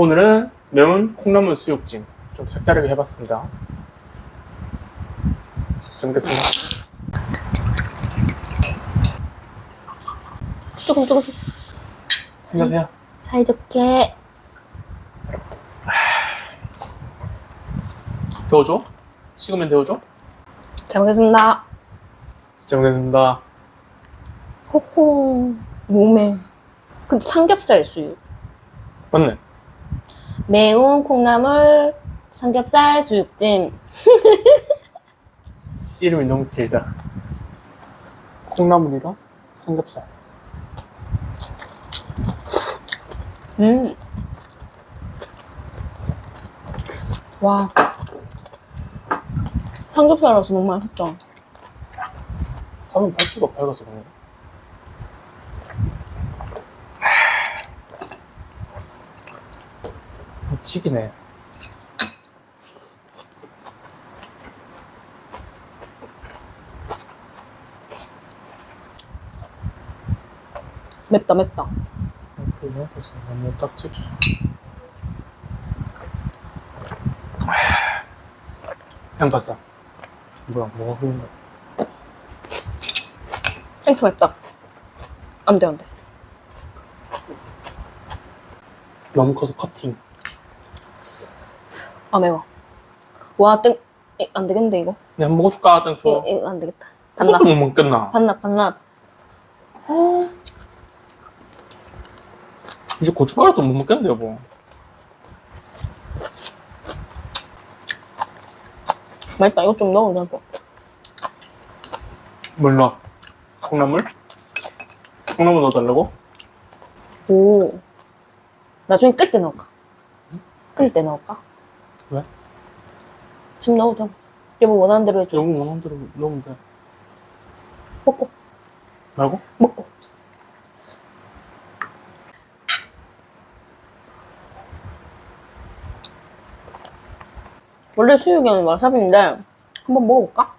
오늘은 매운 콩나물 수육찜 좀 색다르게 해봤습니다. 잘 먹겠습니다. 조금 조금 안녕하세요. 사이좋게 데워줘? 식으면 데워줘? 잘 먹겠습니다. 잘 먹겠습니다. 호호 몸에 근데 삼겹살 수육 맞네. 매운 콩나물 삼겹살 수육찜 이름이 너무 길다. 콩나물이랑 삼겹살. 음. 와 삼겹살이라서 너무 맛있다. 사람 발주가 밝아서 그런가? 치기네. 맵다 맵다. 그래, 그래서 너무 딱지. 양파쌈. 뭐야, 뭐가 흐른다. 땡초 맵다. 안돼 안돼. 너무 커서 커팅. 아 매워. 와 땡. 이, 안 되겠는데 이거. 내가 먹어줄까, 땡초? 이거, 이거 안 되겠다. 반납 먹겠나? 반납 반납. 이제 고춧가루도 못 먹겠는데, 여보. 맛있다. 이거 좀 넣어도 될 거. 뭘 넣어? 콩나물? 콩나물 넣어달라고? 오. 나중에 끓일 때 넣을까? 끓일 때 넣을까? 왜? 지금 넣어도 돼. 여보 원하는 대로 해줘. 여보 원하는 대로 넣으면 돼. 먹고 말고? 먹고. 원래 수육에는 와사비인데 한번 먹어볼까?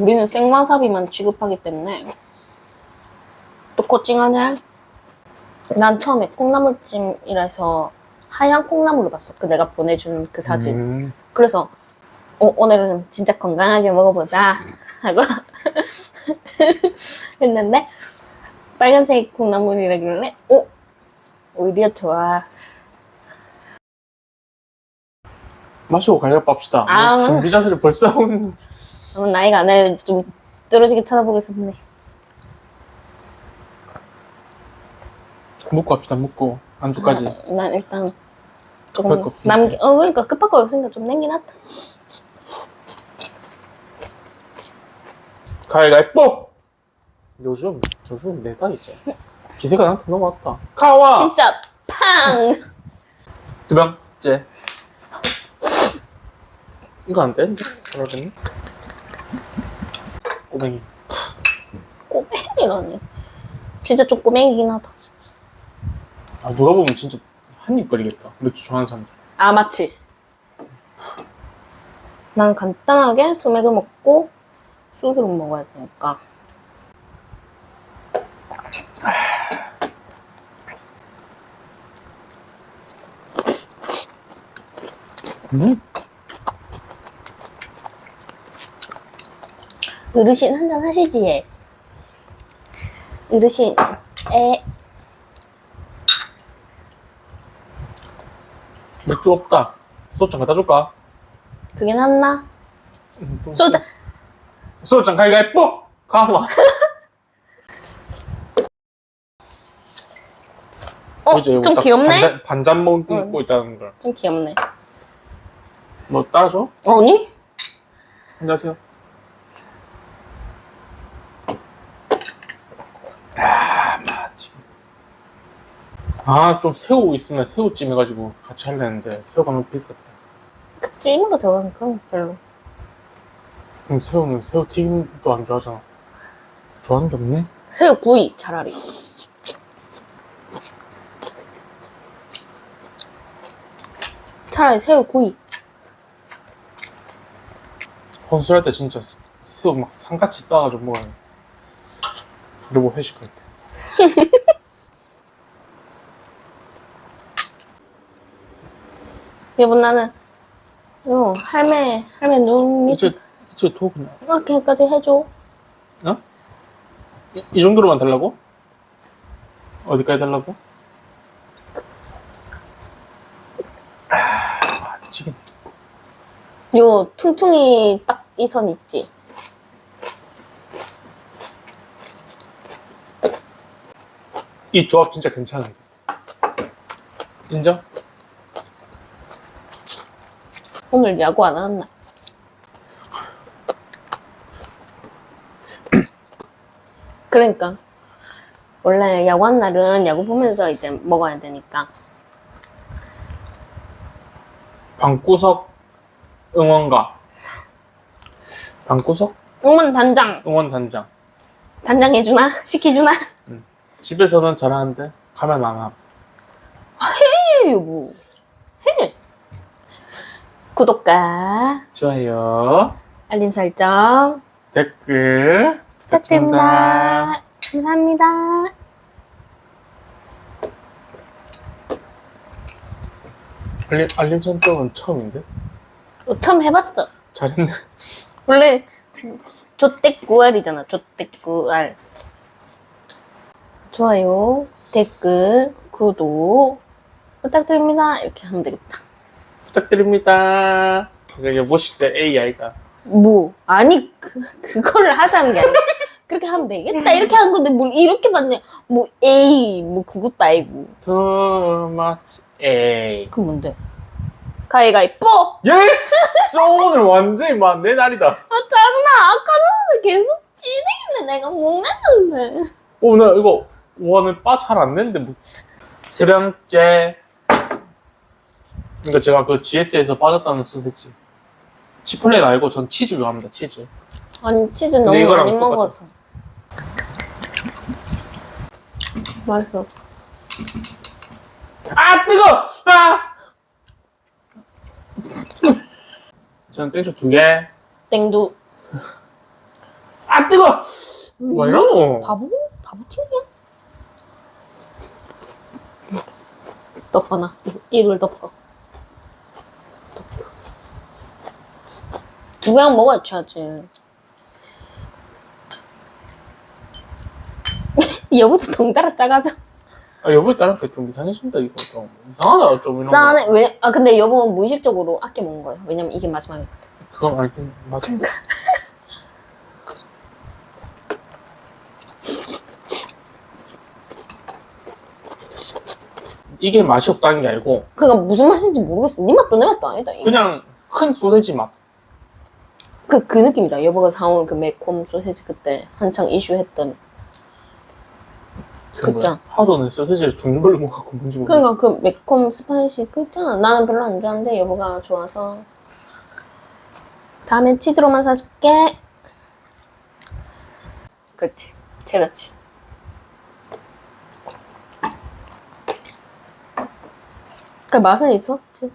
우리는 생와사비만 취급하기 때문에 또 코칭하네. 난 처음에 콩나물찜이라 해서 하얀 콩나물로 봤어. 그 내가 보내준 그 사진. 음, 그래서 어, 오늘은 진짜 건강하게 먹어보자 하고 했는데 빨간색 콩나물이라길래 어? 오히려 좋아 마시고 갈갑합시다. 아. 준비 자세를 벌써 하고 있는. 그러면 나이가 안에 좀 떨어지게 쳐다보고 있었네 먹고 합시다, 먹고. 안주까지. 아, 난 일단 급할 거 조금 없으니까. 남기 어 그러니까 급할 거 없으니까 좀 남긴 하다 가위가위뽀! 요즘, 요즘 내다 이제. 기세가 나한테 넘어왔다. 가와! 진짜 팡 두 명째. 이거 안 돼? 사라졌네? 꼬맹이. 꼬맹이라니 진짜 좀 꼬맹이긴 하다 아, 누가 보면 진짜 한입 거리겠다. 맥주 좋아하는 사람들. 아 맞지 난 간단하게 소맥을 먹고 소주를 먹어야 되니까 음? 어르신 한잔 하시지 어르신 에 맥주 없다. 소주잔 갖다 줄까? 그게 낫나? 음, 또- 소주 소주잔 가위가위뽀! 가와. 어? 이제 좀 딱 귀엽네? 반잔, 반잔 먹고 응. 있다는 걸. 좀 귀엽네 뭐 따라줘? 아니? 안녕하세요. 아, 맞지. 아, 좀 새우 있으면 새우찜 해가지고 같이 할려 했는데 새우가 너무 비쌌다. 그 찜으로 들어가는 그런 거 별로 그럼 새우는 새우 튀김도 안 좋아하잖아. 좋아하는 게 없네? 새우 구이 차라리 차라리 새우 구이 혼술할 때 진짜 새우 막 상같이 싸가지고 먹어야 돼. 그리고 회식할 때. 여보 나는 요 할매 할매 눈 밑 이제 이제 도 그냥. 이렇게까지 해줘. 어? 이, 이 정도로만 달라고? 어디까지 달라고? 아, 지금 요 퉁퉁이 딱 이 선 있지. 이 조합 진짜 괜찮은데. 인정? 오늘 야구 안 왔나? 그러니까 원래 야구한 날은 야구 보면서 이제 먹어야 되니까 방구석 응원가. 방구석 응원 단장 응원 단장. 단장 해주나 시키주나 집에서는 잘하는데 가면 안 함. 해 여보 해 구독과 좋아요. 알림 설정 댓글 부탁드립니다. 감사합니다. 알림, 알림 설정은 처음인데? 어, 처음 해봤어. 잘했네. 원래 조떼꾸알이잖아. 조떼꾸알. 좋아요, 댓글, 구독 부탁드립니다. 이렇게 하면 되겠다. 부탁드립니다. 여기 보실 때 AI가 뭐 아니 그 그거를 하자는 게 아니라 그렇게 하면 되겠다. 이렇게 한 건데 뭘 이렇게 받냐? 뭐 에이 뭐 그것도 아니고. too much A. 그 뭔데? 가위가위뽀! 아 예스! 오늘 완전히 막 내 날이다. 짜증나. 아까 전에 계속 찌는데 내가 먹냈는데. 오, 나 이거 와는 빠잘안 냈는데 뭐. 세 번째. 이거 제가 그 GS에서 빠졌다는 소세지. 치폴레는 알고 전 치즈 좋아합니다. 치즈. 아니 치즈 근데 너무 이거랑 많이 똑같아. 먹어서. 맛있어. 아 뜨거! 아! 저는 땡초 두 개. 땡두. 아 뜨거! 뭐 이러노? 바보? 바보 튀냐? 덮어놔. 이를 덮어. 두명 먹어야지. 여보도 덩달아 작아져. 아 여보에 따라 좀 이상해진다 이거 좀 이상하다 좀 이런 거. 싸네. 왜? 아 근데 여보는 무의식적으로 아껴 먹은 거예요. 왜냐면 이게 마지막이거든. 그건 알긴 맞아. 이게 맛이 없다는 게 아니고 그니까 무슨 맛인지 모르겠어. 네 맛도 내 맛도 아니다. 이게. 그냥 큰 소세지 맛. 그, 그 느낌이다. 여보가 사온 그 매콤 소세지 그때 한창 이슈했던. 거야. 하도는 소세지를 종류별로 먹어갖고 뭔지 모르겠어. 그니까 그 매콤 스파이시 그 있잖아. 나는 별로 안 좋아하는데 여보가 좋아서. 다음엔 치즈로만 사줄게. 그치. 제라치. 그 맛은 있었지.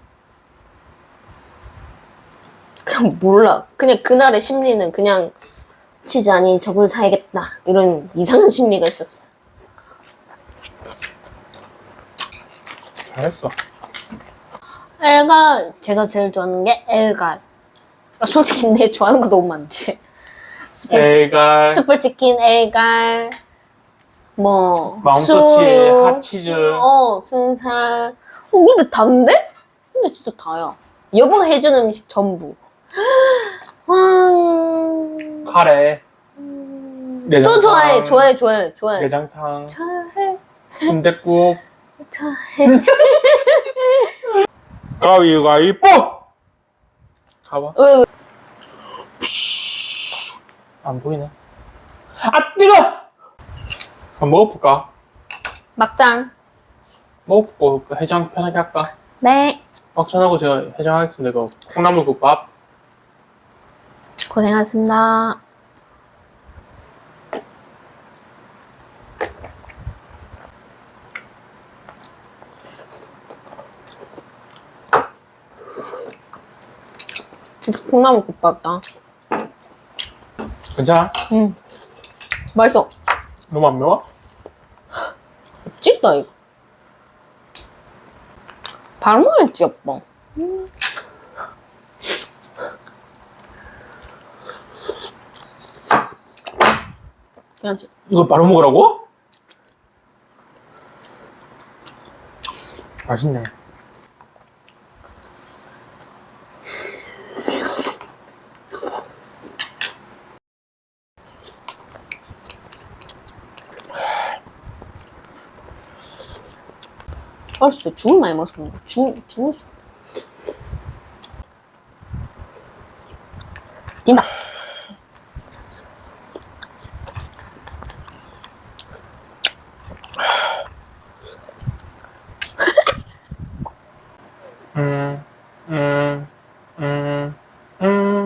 그냥 몰라. 그냥 그날의 심리는 그냥 치즈 아닌 저걸 사야겠다. 이런 이상한 심리가 있었어. 잘했어. 엘갈 제가 제일 좋아하는 게 엘갈 아, 솔직히 내 좋아하는 거 너무 많지 숯불치, 애가 숯불치킨 엘갈 뭐 마음터치, 수육, 핫치즈. 어 순살 어 근데 단데? 근데 진짜 다야 여보가 해준 음식 전부 와... 카레, 내장탕, 또 좋아해 좋아해 좋아해 좋아해 내장탕, 좋아해 순댓국, 좋아해 가위가위뽀. 가봐. 왜, 왜? 안 보이네. 아 뜨거! 한번 먹어볼까? 막장 먹고 해장 편하게 할까? 네 막전하고 제가 해장하겠습니다. 이거 콩나물국밥. 고생하셨습니다. 진짜 콩나물 국밥다. 괜찮아? 응. 맛있어. 너무 안 매워? 찔다 이거. 바로 먹었지 오빠 괜찮지? 이거 바로 먹으라고? 맛있네. 어렸을 때 죽을 많이 먹었어. 죽, 죽을 줄. 뛴다.